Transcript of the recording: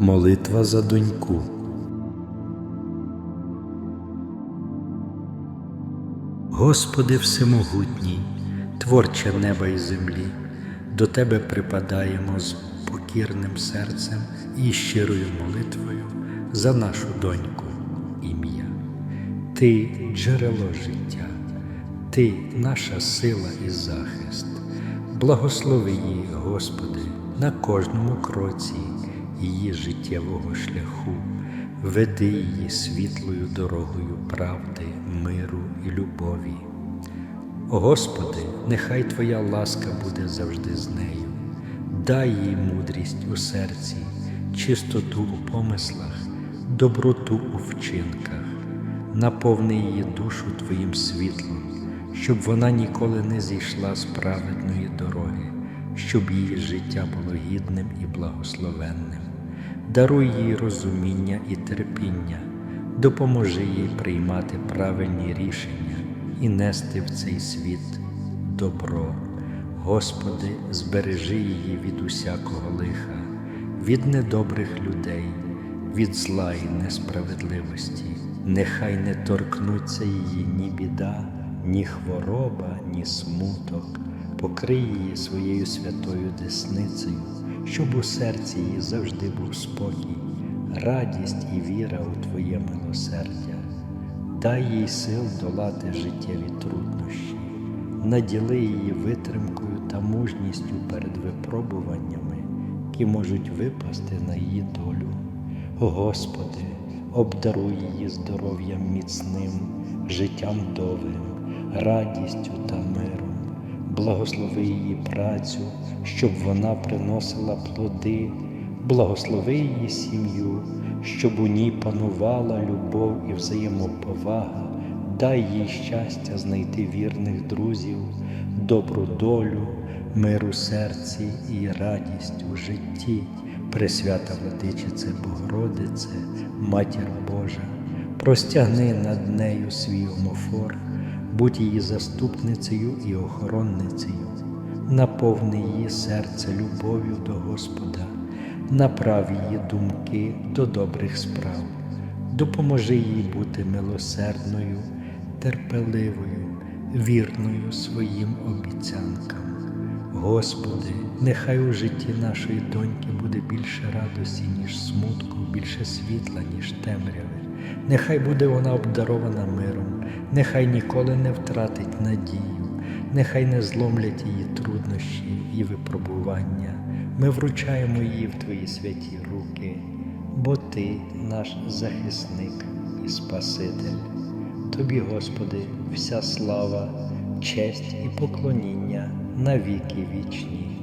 Молитва за доньку. Господи Всемогутній, творче неба і землі, до Тебе припадаємо з покірним серцем і щирою молитвою за нашу доньку ім'я. Ти джерело життя, Ти наша сила і захист. Благослови її, Господи, на кожному кроці її життєвого шляху, веди її світлою дорогою правди, миру і любові. Господи, нехай Твоя ласка буде завжди з нею, дай їй мудрість у серці, чистоту у помислах, доброту у вчинках, наповни її душу Твоїм світлом, щоб вона ніколи не зійшла з праведної дороги, щоб її життя було гідним і благословенним. Даруй їй розуміння і терпіння, допоможи їй приймати правильні рішення і нести в цей світ добро. Господи, збережи її від усякого лиха, від недобрих людей, від зла і несправедливості. Нехай не торкнуться її ні біда, ні хвороба, ні смуток. Покрий її своєю святою десницею, щоб у серці її завжди був спокій, радість і віра у Твоє милосердя. Дай їй сил долати життєві труднощі, наділи її витримкою та мужністю перед випробуваннями, які можуть випасти на її долю. Господи, обдаруй її здоров'ям міцним, життям довгим, радістю та миром, благослови її працю, щоб вона приносила плоди, благослови її сім'ю, щоб у ній панувала любов і взаємоповага, дай їй щастя знайти вірних друзів, добру долю, мир у серці і радість у житті. Пресвята Владичице Богородице, Матір Божа, простягни над нею свій омофор, будь її заступницею і охоронницею, наповни її серце любов'ю до Господа, направ її думки до добрих справ, допоможи їй бути милосердною, терпеливою, вірною своїм обіцянкам. Господи, нехай у житті нашої доньки буде більше радості, ніж смутку, більше світла, ніж темряви. Нехай буде вона обдарована миром, нехай ніколи не втратить надію, нехай не зломлять її труднощі і випробування. Ми вручаємо її в Твої святі руки, бо Ти наш захисник і Спаситель. Тобі, Господи, вся слава, честь і поклоніння на віки вічні.